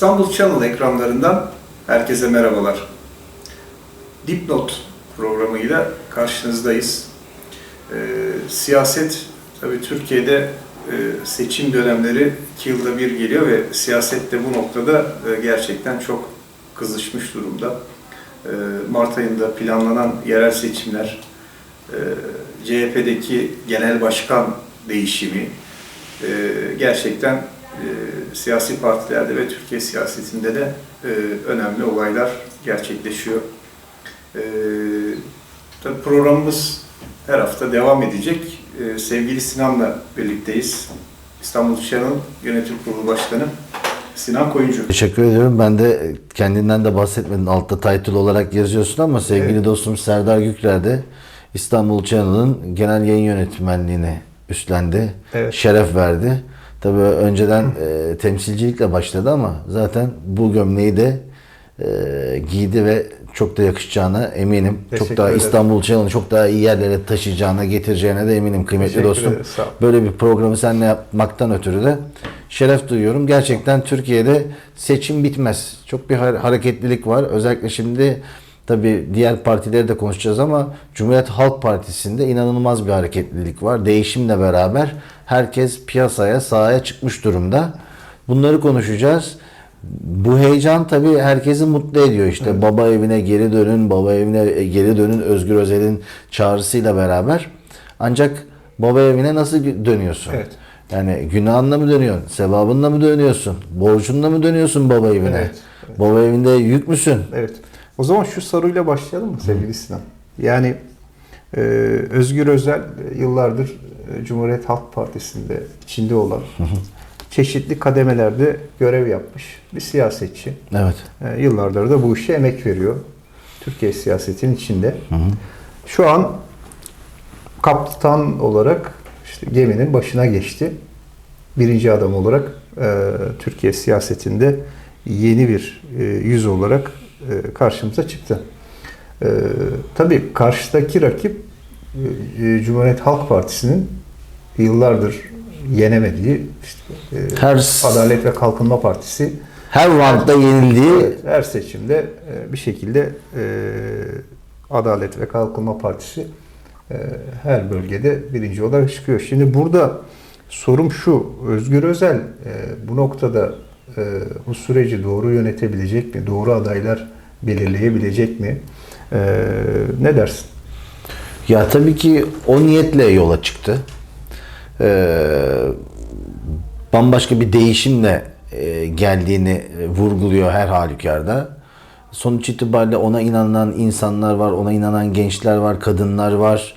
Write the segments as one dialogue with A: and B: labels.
A: İstanbul Channel ekranlarından herkese merhabalar. Dipnot programıyla karşınızdayız. Ee, siyaset, tabii Türkiye'de e, seçim dönemleri iki yılda bir geliyor ve siyaset de bu noktada e, gerçekten çok kızışmış durumda. E, Mart ayında planlanan yerel seçimler, e, CHP'deki genel başkan değişimi, e, gerçekten e, siyasi partilerde ve Türkiye siyasetinde de e, önemli olaylar gerçekleşiyor. E, tabii programımız her hafta devam edecek. E, sevgili Sinan'la birlikteyiz. İstanbul Channel Yönetim Kurulu Başkanı Sinan Koyuncu.
B: Teşekkür ediyorum. Ben de kendinden de bahsetmedin. Altta title olarak yazıyorsun ama sevgili
A: Evet.
B: dostum Serdar Gükler de İstanbul Channel'ın genel yayın yönetmenliğini üstlendi.
A: Evet.
B: Şeref verdi. Tabii önceden e, temsilcilikle başladı ama zaten bu gömleği de e, giydi ve çok da yakışacağına eminim.
A: Teşekkür
B: çok daha
A: ederim.
B: İstanbul Channel'ı çok daha iyi yerlere taşıyacağına, getireceğine de eminim kıymetli
A: Teşekkür
B: dostum.
A: ederiz.
B: Böyle bir programı seninle yapmaktan ötürü de şeref duyuyorum. Gerçekten Türkiye'de seçim bitmez. Çok bir har- hareketlilik var. Özellikle şimdi tabii diğer partileri de konuşacağız ama Cumhuriyet Halk Partisi'nde inanılmaz bir hareketlilik var. Değişimle beraber herkes piyasaya, sahaya çıkmış durumda. Bunları konuşacağız. Bu heyecan tabii herkesi mutlu ediyor. İşte baba evine geri dönün, baba evine geri dönün Özgür Özel'in çağrısıyla beraber. Ancak baba evine nasıl dönüyorsun?
A: Evet.
B: Yani günahınla mı dönüyorsun? Sevabınla mı dönüyorsun? Borcunla mı dönüyorsun baba evine?
C: Evet,
B: Baba evinde yük müsün?
C: Evet. O zaman şu soruyla başlayalım mı sevgili Sinan? Yani e, Özgür Özel e, yıllardır e, Cumhuriyet Halk Partisi'nde içinde olan çeşitli kademelerde görev yapmış bir siyasetçi.
B: Evet.
C: E, yıllardır da bu işe emek veriyor. Türkiye siyasetinin içinde. Şu an kaptan olarak işte geminin başına geçti. Birinci adam olarak e, Türkiye siyasetinde yeni bir e, yüz olarak karşımıza çıktı. E, tabii karşıdaki rakip e, e, Cumhuriyet Halk Partisi'nin yıllardır yenemediği işte, e,
B: Her-
C: Adalet ve Kalkınma Partisi
B: Her roundda yenildiği
C: Evet, her seçimde e, bir şekilde e, Adalet ve Kalkınma Partisi e, her bölgede birinci olarak çıkıyor. Şimdi burada sorum şu, Özgür Özel e, bu noktada e, bu süreci doğru yönetebilecek mi? Doğru adaylar belirleyebilecek mi? E, ne dersin?
B: Ya tabii ki o niyetle yola çıktı. Ee, bambaşka bir değişimle e, geldiğini e, vurguluyor her halükarda. Sonuç itibariyle ona inanan insanlar var, ona inanan gençler var, kadınlar var.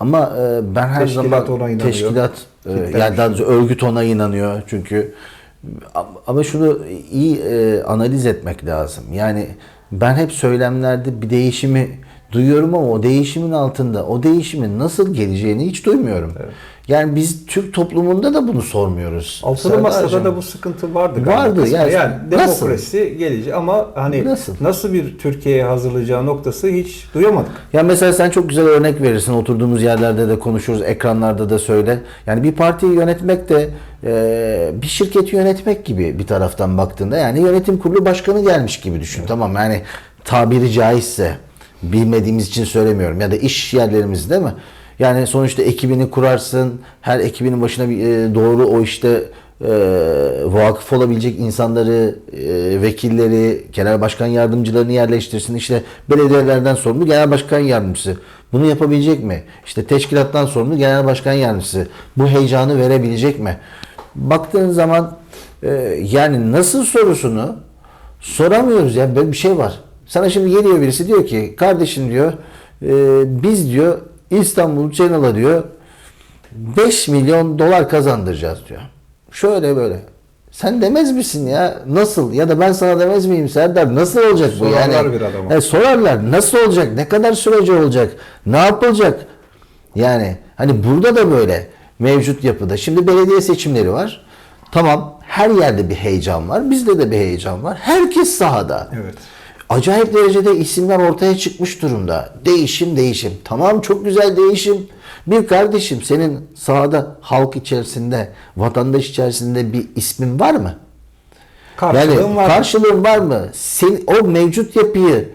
B: Ama e, ben her
C: Teşkilat
B: zaman
C: ona inanıyor.
B: teşkilat e, yani daha örgüt ona inanıyor çünkü ama şunu iyi e, analiz etmek lazım. Yani ben hep söylemlerde bir değişimi duyuyorum ama o değişimin altında o değişimin nasıl geleceğini hiç duymuyorum. Yani biz Türk toplumunda da bunu sormuyoruz.
C: Altılı Masada da bu sıkıntı vardı.
B: Vardı, yani
C: yani
B: nasıl?
C: demokrasi gelecek ama hani
B: Nasıl?
C: nasıl, bir Türkiye'ye hazırlayacağı noktası hiç duyamadık.
B: Ya mesela sen çok güzel örnek verirsin. Oturduğumuz yerlerde de konuşuruz, ekranlarda da söyle. Yani bir partiyi yönetmek de e, bir şirketi yönetmek gibi bir taraftan baktığında. Yani yönetim kurulu başkanı gelmiş gibi düşün. Tamam yani tabiri caizse bilmediğimiz için söylemiyorum. Ya da iş yerlerimiz değil mi? Yani sonuçta ekibini kurarsın. Her ekibinin başına bir, e, doğru o işte e, vakıf olabilecek insanları, e, vekilleri, genel başkan yardımcılarını yerleştirsin. İşte belediyelerden sorumlu genel başkan yardımcısı. Bunu yapabilecek mi? İşte teşkilattan sorumlu genel başkan yardımcısı. Bu heyecanı verebilecek mi? Baktığın zaman e, yani nasıl sorusunu soramıyoruz ya böyle bir şey var. Sana şimdi geliyor birisi diyor ki kardeşim diyor e, biz diyor İstanbul Channel'a diyor 5 milyon dolar kazandıracağız diyor. Şöyle böyle. Sen demez misin ya? Nasıl? Ya da ben sana demez miyim Serdar? Nasıl olacak bu
C: Sorarlar
B: yani?
C: bir adama.
B: E, sorarlar. Nasıl olacak? Ne kadar süreci olacak? Ne yapılacak? Yani hani burada da böyle mevcut yapıda. Şimdi belediye seçimleri var. Tamam her yerde bir heyecan var. Bizde de bir heyecan var. Herkes sahada.
C: Evet.
B: Acayip derecede isimler ortaya çıkmış durumda. Değişim değişim. Tamam çok güzel değişim. Bir kardeşim senin sahada halk içerisinde, vatandaş içerisinde bir ismin var mı?
C: Karşılığın
B: yani
C: var mı?
B: karşılığın var mı? Sen, o mevcut yapıyı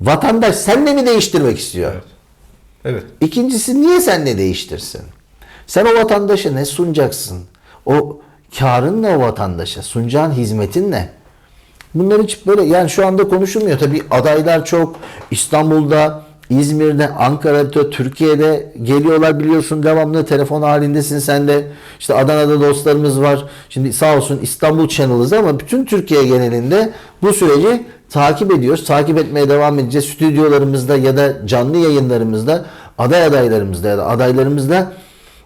B: vatandaş senle mi değiştirmek istiyor?
C: Evet. Evet.
B: İkincisi niye sen ne değiştirsin? Sen o vatandaşa ne sunacaksın? O karın ne o vatandaşa? Sunacağın hizmetin ne? Bunlar hiç böyle yani şu anda konuşulmuyor. Tabii adaylar çok. İstanbul'da, İzmir'de, Ankara'da, Türkiye'de geliyorlar biliyorsun devamlı telefon halindesin sen de. İşte Adana'da dostlarımız var. Şimdi sağ olsun İstanbul Channel'ız ama bütün Türkiye genelinde bu süreci takip ediyoruz. Takip etmeye devam edeceğiz. Stüdyolarımızda ya da canlı yayınlarımızda aday adaylarımızda ya da adaylarımızda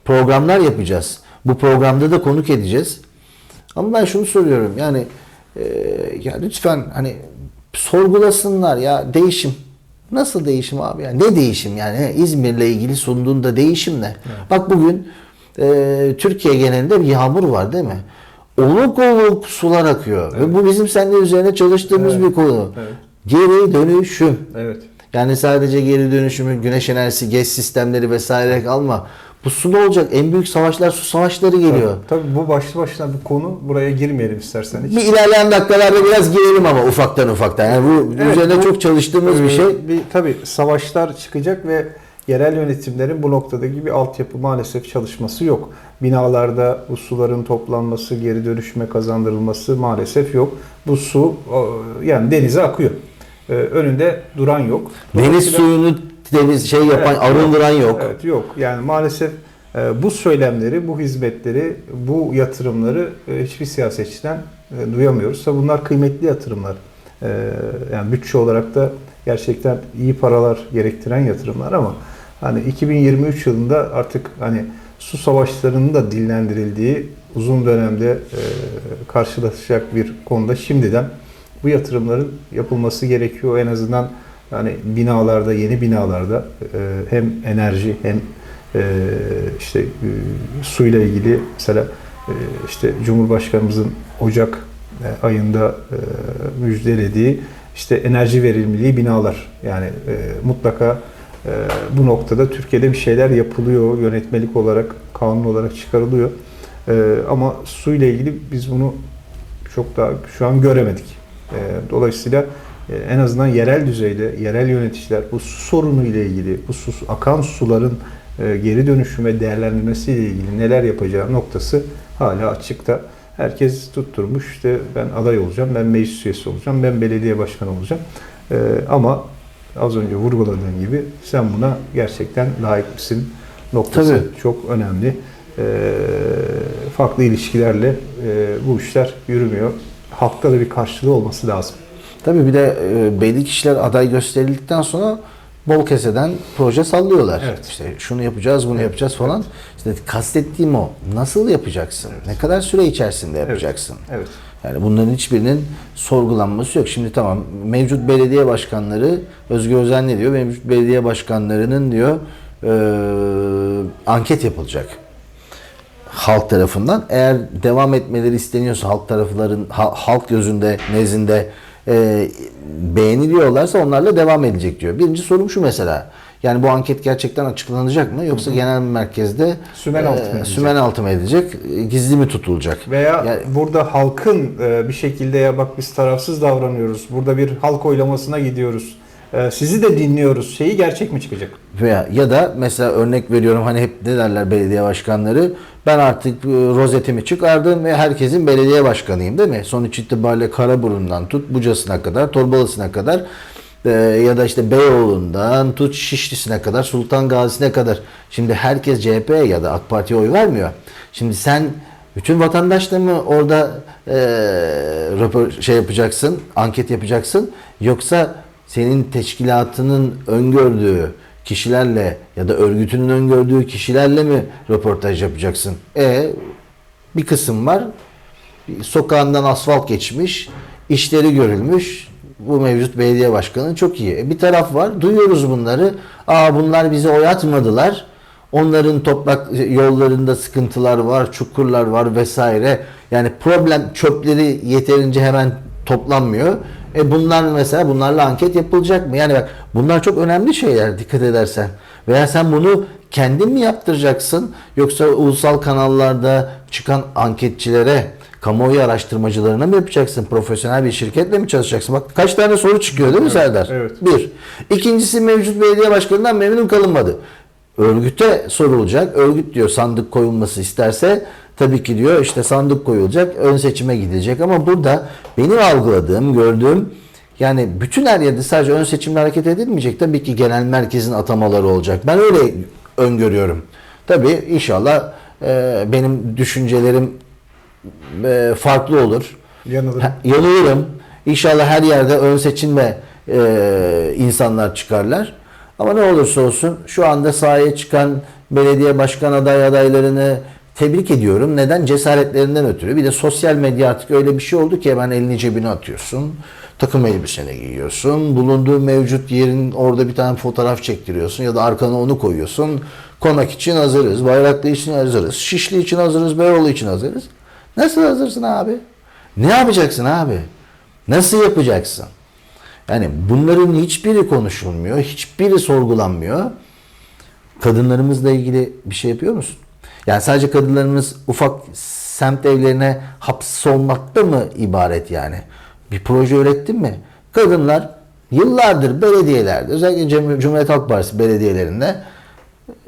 B: programlar yapacağız. Bu programda da konuk edeceğiz. Ama ben şunu soruyorum yani e, ya lütfen hani sorgulasınlar ya değişim. Nasıl değişim abi ya? Ne değişim yani? İzmir'le ilgili sunduğunda değişim ne? Bak bugün e, Türkiye genelinde bir yağmur var değil mi? Oluk oluk sular akıyor. Ve bu bizim seninle üzerine çalıştığımız
C: Evet.
B: bir konu.
C: Evet.
B: Geri dönüşüm.
C: Evet.
B: Yani sadece geri dönüşümü, güneş enerjisi, GES sistemleri vesaire kalma. Bu su ne olacak? En büyük savaşlar su savaşları geliyor.
C: Tabii, tabii bu başlı başına bir konu. Buraya girmeyelim istersen hiç.
B: Bir ilerleyen dakikalarda biraz girelim ama ufaktan ufaktan. Yani bu
C: Evet,
B: üzerine
C: bu-
B: çok çalıştığımız bir
C: Ee,
B: şey.
C: Bir, tabii savaşlar çıkacak ve yerel yönetimlerin bu noktadaki bir altyapı maalesef çalışması yok. Binalarda bu suların toplanması, geri dönüşüme kazandırılması maalesef yok. Bu su yani denize akıyor. Ee, önünde duran yok.
B: Deniz suyunu deniz şey yapan,
C: Evet,
B: arındıran yok.
C: Evet yok. Yani maalesef e, bu söylemleri, bu hizmetleri, bu yatırımları e, hiçbir siyasetçiden e, duyamıyoruz. Tabii bunlar kıymetli yatırımlar. Yani bütçe olarak da gerçekten iyi paralar gerektiren yatırımlar ama hani 2023 yılında artık hani su savaşlarının da dillendirildiği uzun dönemde karşılaşacak bir konuda şimdiden bu yatırımların yapılması gerekiyor. En azından yani binalarda, yeni binalarda e, hem enerji hem e, işte e, suyla ilgili mesela e, işte Cumhurbaşkanımızın Ocak ayında müjdelediği işte enerji verimliliği binalar. Yani mutlaka bu noktada Türkiye'de bir şeyler yapılıyor yönetmelik olarak, kanun olarak çıkarılıyor. E, ama suyla ilgili biz bunu çok daha şu an göremedik. E, dolayısıyla en azından yerel düzeyde yerel yöneticiler bu su sorunu ile ilgili, bu su, akan suların e, geri dönüşüme değerlendirmesi ile ilgili neler yapacağı noktası hala açıkta. Herkes tutturmuş işte ben aday olacağım, ben meclis üyesi olacağım, ben belediye başkanı olacağım. E, ama az önce vurguladığım gibi sen buna gerçekten layık mısın noktası
B: Tabii.
C: çok önemli. E, farklı ilişkilerle e, bu işler yürümüyor. Halkta da bir karşılığı olması lazım.
B: Tabii bir de e, belli kişiler aday gösterildikten sonra bol keseden proje sallıyorlar.
C: Evet.
B: İşte şunu yapacağız, bunu yapacağız falan. İşte kastettiğim o. Nasıl yapacaksın? Ne kadar süre içerisinde yapacaksın?
C: Evet.
B: Yani bunların hiçbirinin sorgulanması yok. Şimdi tamam mevcut belediye başkanları Özgür Özel ne diyor? Mevcut belediye başkanlarının diyor e, anket yapılacak halk tarafından. Eğer devam etmeleri isteniyorsa halk tarafların ha- halk gözünde nezdinde e, beğeniliyorlarsa onlarla devam edilecek diyor. Birinci sorum şu mesela. Yani bu anket gerçekten açıklanacak mı yoksa genel merkezde
C: Sümen altı mı
B: e,
C: edilecek?
B: sümen altı mı edecek? e, Gizli mi tutulacak?
C: Veya
B: Yani-
C: burada halkın e, bir şekilde ya bak biz tarafsız davranıyoruz. Burada bir halk oylamasına gidiyoruz. E, Sizi de dinliyoruz. Şeyi gerçek mi çıkacak?
B: Veya ya da mesela örnek veriyorum hani hep ne derler belediye başkanları ben artık e, rozetimi çıkardım ve herkesin belediye başkanıyım değil mi? Sonuç itibariyle Karaburun'dan tut Buca'sına kadar Torbalısı'na kadar e, ya da işte Beyoğlu'ndan tut Şişli'sine kadar Sultan Gazi'ne kadar. Şimdi herkes CHP'ye ya da AK Parti'ye oy vermiyor. Şimdi sen bütün vatandaşla mı orada e, röpor- şey yapacaksın, anket yapacaksın yoksa senin teşkilatının öngördüğü kişilerle ya da örgütünün öngördüğü kişilerle mi röportaj yapacaksın? E bir kısım var. Sokağından asfalt geçmiş, işleri görülmüş. Bu mevcut belediye başkanı çok iyi. E bir taraf var. Duyuyoruz bunları. Aa bunlar bize oy atmadılar. Onların toprak yollarında sıkıntılar var, çukurlar var vesaire. Yani problem çöpleri yeterince hemen toplanmıyor. E bunlar mesela bunlarla anket yapılacak mı? Yani bak bunlar çok önemli şeyler dikkat edersen. Veya sen bunu kendin mi yaptıracaksın yoksa ulusal kanallarda çıkan anketçilere Kamuoyu araştırmacılarına mı yapacaksın? Profesyonel bir şirketle mi çalışacaksın? Bak kaç tane soru çıkıyor değil mi Serdar?
C: evet.
B: Bir. İkincisi mevcut belediye başkanından memnun kalınmadı. Örgüte sorulacak. Örgüt diyor sandık koyulması isterse tabii ki diyor işte sandık koyulacak. Ön seçime gidilecek. Ama burada benim algıladığım, gördüğüm yani bütün her yerde sadece ön seçimle hareket edilmeyecek. Tabii ki genel merkezin atamaları olacak. Ben öyle öngörüyorum. Tabii inşallah e, benim düşüncelerim e, farklı olur.
C: Yanılırım.
B: Ha, Yanılırım. İnşallah her yerde ön seçimle e, insanlar çıkarlar. Ama ne olursa olsun şu anda sahaya çıkan belediye başkan aday adaylarını tebrik ediyorum. Neden? Cesaretlerinden ötürü. Bir de sosyal medya artık öyle bir şey oldu ki hemen elini cebine atıyorsun. Takım elbiseni giyiyorsun. Bulunduğu mevcut yerin orada bir tane fotoğraf çektiriyorsun ya da arkana onu koyuyorsun. Konak için hazırız. Bayraklı için hazırız. Şişli için hazırız. Beyoğlu için hazırız. Nasıl hazırsın abi? Ne yapacaksın abi? Nasıl yapacaksın? Yani bunların hiçbiri konuşulmuyor, hiçbiri sorgulanmıyor. Kadınlarımızla ilgili bir şey yapıyor musun? Yani sadece kadınlarımız ufak semt evlerine hapsolmakta mı ibaret yani? Bir proje ürettin mi? Kadınlar yıllardır belediyelerde, özellikle Cum- Cumhuriyet Halk Partisi belediyelerinde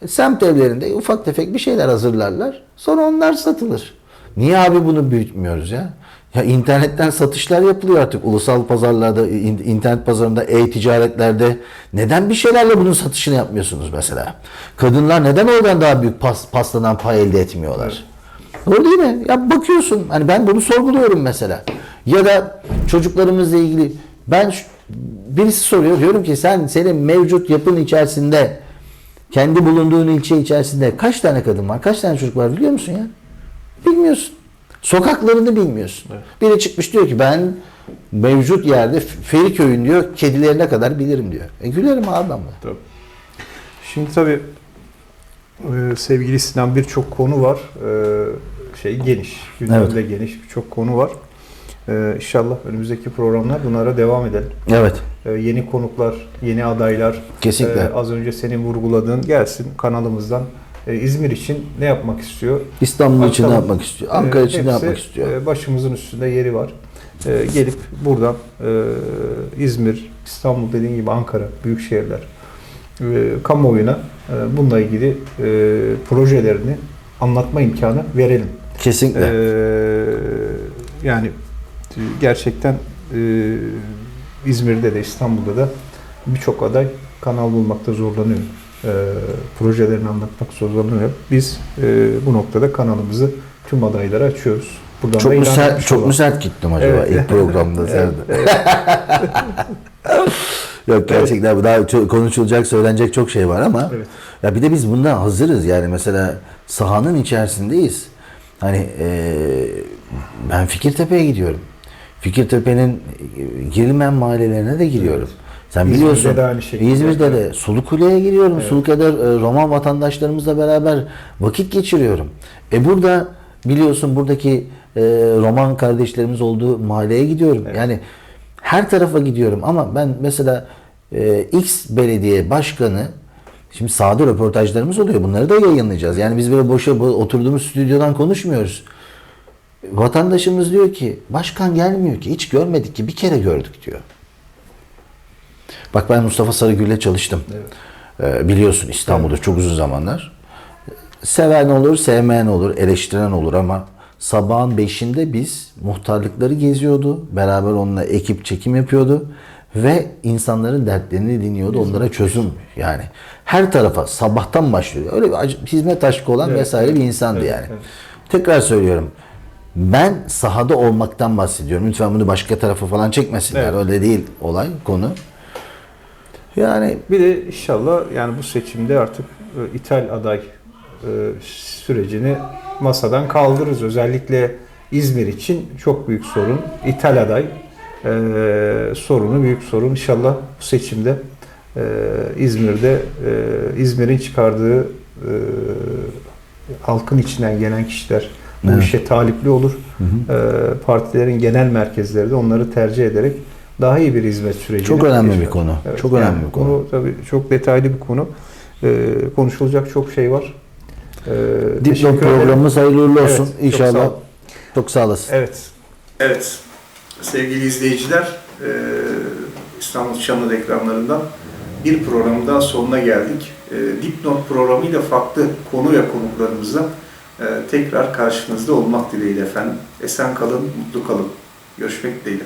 B: semt evlerinde ufak tefek bir şeyler hazırlarlar. Sonra onlar satılır. Niye abi bunu büyütmüyoruz ya? Ya internetten satışlar yapılıyor artık ulusal pazarlarda, in- internet pazarında, e-ticaretlerde. Neden bir şeylerle bunun satışını yapmıyorsunuz mesela? Kadınlar neden oradan daha büyük pas, pastadan pay elde etmiyorlar? Doğru değil mi? Ya bakıyorsun hani ben bunu sorguluyorum mesela. Ya da çocuklarımızla ilgili ben birisi soruyor diyorum ki sen senin mevcut yapın içerisinde kendi bulunduğun ilçe içerisinde kaç tane kadın var? Kaç tane çocuk var biliyor musun ya? Bilmiyorsun. Sokaklarını bilmiyorsun. Biri çıkmış diyor ki ben mevcut yerde Feriköy'ün diyor kedilerine kadar bilirim diyor. E gülerim buna.
C: Tabii. Şimdi tabii e, sevgili Sinan birçok konu var. E, şey geniş, gündemde geniş birçok konu var. E, İnşallah önümüzdeki programlar bunlara devam edelim.
B: Evet.
C: E, yeni konuklar, yeni adaylar.
B: Kesinlikle.
C: e, az önce senin vurguladığın gelsin kanalımızdan. E, İzmir için ne yapmak istiyor?
B: İstanbul için ne yapmak istiyor? Ankara
C: E,
B: için ne
C: hepsi,
B: yapmak istiyor?
C: e, başımızın üstünde yeri var. E, gelip buradan e, İzmir, İstanbul dediğin gibi Ankara, büyük şehirler e, kamuoyuna e, bununla ilgili e, projelerini anlatma imkanı verelim.
B: Kesinlikle.
C: E, yani e, gerçekten e, İzmir'de de İstanbul'da da birçok aday kanal bulmakta zorlanıyor. E, projelerini anlatmak zorlanıyor. Biz e, bu noktada kanalımızı tüm adaylara açıyoruz. Buradan
B: çok mu sert, çok mu sert gittim acaba
C: Evet.
B: ilk programda Serdar? Yok gerçekten bu daha çok konuşulacak, söylenecek çok şey var ama
C: Evet.
B: ya bir de biz bundan hazırız yani mesela sahanın içerisindeyiz. Hani eee, ben Fikirtepe'ye gidiyorum. Fikirtepe'nin e, girilmeyen mahallelerine de giriyorum. Sen
C: İzmir'de
B: biliyorsun.
C: de aynı şekilde.
B: İzmir'de de Sulukule'ye giriyorum. Sulukule'de e, Roman vatandaşlarımızla beraber vakit geçiriyorum. E burada biliyorsun buradaki e, Roman kardeşlerimiz olduğu mahalleye gidiyorum. Yani her tarafa gidiyorum ama ben mesela e, X belediye başkanı şimdi sahada röportajlarımız oluyor. Bunları da yayınlayacağız. Yani biz böyle boşa oturduğumuz stüdyodan konuşmuyoruz. Vatandaşımız diyor ki başkan gelmiyor ki hiç görmedik ki bir kere gördük diyor. Bak ben Mustafa Sarıgül'le çalıştım. Ee, biliyorsun İstanbul'da çok uzun zamanlar. Seven olur, sevmeyen olur, eleştiren olur ama sabahın beşinde biz muhtarlıkları geziyordu. Beraber onunla ekip çekim yapıyordu. Ve insanların dertlerini dinliyordu. Onlara çözüm yani. Her tarafa sabahtan başlıyor. Öyle bir hizmet aşkı olan
C: Evet,
B: vesaire bir
C: evet,
B: insandı
C: evet,
B: yani.
C: evet.
B: Tekrar söylüyorum. Ben sahada olmaktan bahsediyorum. Lütfen bunu başka tarafa falan çekmesinler.
C: Evet.
B: Öyle değil olay, konu. Yani
C: Bir de inşallah yani bu seçimde artık e, ithal aday e, sürecini masadan kaldırırız. Özellikle İzmir için çok büyük sorun. İthal aday e, sorunu büyük sorun. İnşallah bu seçimde e, İzmir'de e, İzmir'in çıkardığı e, halkın içinden gelen kişiler bu
B: Evet.
C: işe talipli olur. E, partilerin genel merkezleri de onları tercih ederek daha iyi bir hizmet süreci.
B: Çok önemli geçiyor. bir konu. Evet, çok yani önemli bir konu.
C: konu. Tabii çok detaylı bir konu. Ee, konuşulacak çok şey var. Ee,
B: Diplom programımız hayırlı olsun
C: evet, inşallah. Çok sağ,
B: çok sağ olasın.
D: Evet.
C: Evet. Sevgili izleyiciler, ee, İstanbul Çamlı ekranlarından bir programın daha sonuna geldik. Ee, Dipnot programıyla farklı konu ve konuklarımızla ee, tekrar karşınızda olmak dileğiyle efendim. Esen kalın, mutlu kalın. Görüşmek dileğiyle.